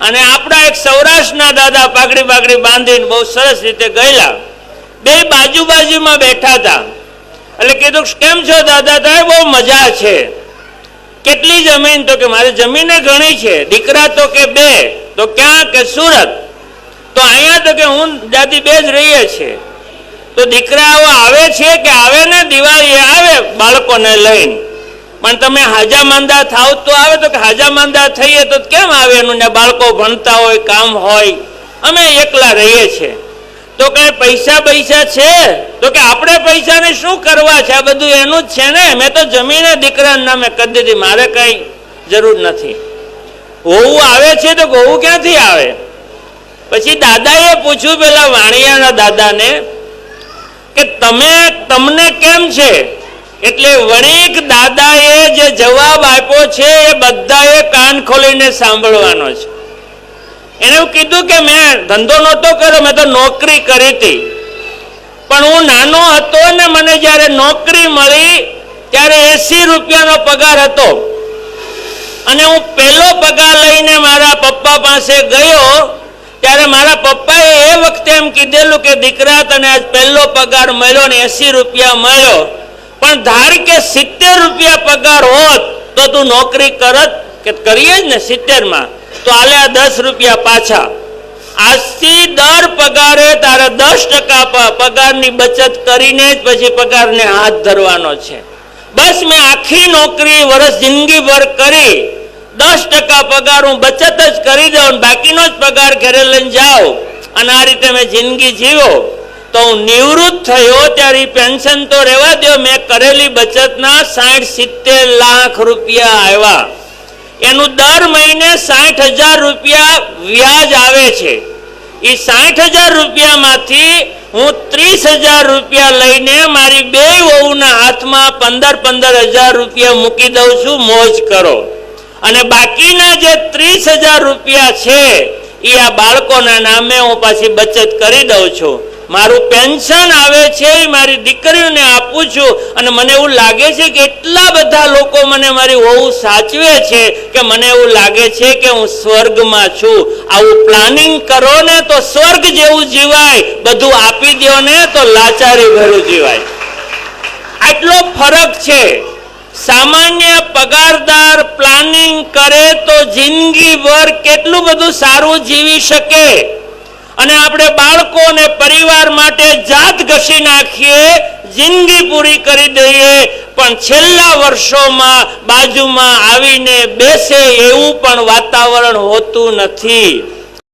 અને આપણા એક સૌરાષ્ટ્રના દાદા પાઘડી પાઘડી બાંધીને બહુ સરસ રીતે ગયેલા. બે બાજુ બાજુમાં બેઠા હતા. એટલે કીધું, કેમ છો દાદા? તો બહુ મજા છે. કેટલી જમીન? તો કે, મારી જમીને ઘણી છે. દીકરા તો કે બે. તો ક્યાં? કે સુરત. તો અહીંયા તો કે, હું દાદી બે જ રહીએ છીએ. તો દીકરાઓ આવે છે કે આવે ને દિવાળી આવે બાળકોને લઈને. પણ તમે હાજા માંદા થાવ તો આવે તો કે હાજા માંદા થઈએ તો કેમ આવે? એનું ને બાળકો ભણતા હોય, કામ હોય, અમે એકલા રહીએ છીએ. તો કાંઈ પૈસા પૈસા છે? તો કે આપણે પૈસાને શું કરવા છે? આ બધું એનું જ છે ને? મેં તો જમીને દીકરાના નામે કરી દીધી. મારે કઈ જરૂર નથી. હોવું આવે છે તો હોવું ક્યાંથી આવે? પછી દાદાએ પૂછ્યું પેલા વાણિયાના દાદાને કે તમે, તમને કેમ છે? એટલે વણિક દાદાએ જે જવાબ આપ્યો છે એ બધાએ કાન ખોલીને સાંભળવાનો છે. એને એવું કીધું કે મેં ધંધો નહોતો કર્યો, મેં તો નોકરી કરી હતી. પણ હું નાનો હતો ને મને જ્યારે નોકરી મળી, ત્યારે એસી રૂપિયાનો પગાર હતો. અને હું પહેલો પગાર લઈને મારા પપ્પા પાસે ગયો, ત્યારે મારા પપ્પાએ એ વખતે એમ કીધેલું કે દીકરા તને આજ પહેલો પગાર મળ્યો ને એસી રૂપિયા મળ્યો. પણ ધાર કે સિત્તેર રૂપિયા પગાર હોત તો તું નોકરી કરત કે કરીએ જ ને સિત્તેરમાં. તો આલે આ દસ રૂપિયા પાછા. આજથી દર પગારે તારે દસ ટકા પગારની બચત કરીને જ પછી પગારને હાથ ધરવાનો છે. બસ મેં આખી નોકરી વર્ષ જિંદગીભર કરી. દસ ટકા પગાર હું બચત જ કરી દઉં બાકીનો જ પગાર ઘરે લઈને જાઉં. અને આ રીતે મેં જિંદગી જીવો તો હું નિવૃત્ત થયો ત્યારે પેન્શન તો રહેવા દો મેં કરેલી બચતના સાઠ સિત્તેર લાખ રૂપિયા આવ્યા. એનું દર મહિને સાઠ હજાર રૂપિયા વ્યાજ આવે છે. એ સાઠ હજાર રૂપિયામાંથી હું ત્રીસ હજાર રૂપિયા લઈને મારી બે વહુના હાથમાં પંદર પંદર હજાર રૂપિયા મૂકી દઉં છું. મોજ કરો. અને બાકીના જે ત્રીસ હજાર રૂપિયા છે એ આ બાળકોના નામે હું પાછી બચત કરી દઉં છું. મારું પેન્શન આવે છે, મારી દીકરીઓને આપું છું અને મને એવું લાગે છે કે એટલા બધા લોકો મને મારી વહુ સાચવે છે કે મને એવું લાગે છે કે હું સ્વર્ગમાં છું. આવું પ્લાનિંગ કરો ને તો સ્વર્ગ જેવું જીવાય, બધું આપી દો ને તો લાચારી ભરું જીવાય. આટલો ફરક છે. સામાન્ય પગારદાર પ્લાનિંગ કરે તો જિંદગીભર કેટલું બધું સારું જીવી શકે? અને આપણે બાળકો અને પરિવાર માટે જાત ઘસી નાખીએ, જિંદગી પૂરી કરી દઈએ. પણ છેલ્લા વર્ષોમાં બાજુમાં આવીને બેસે એવું પણ વાતાવરણ હોતું નથી.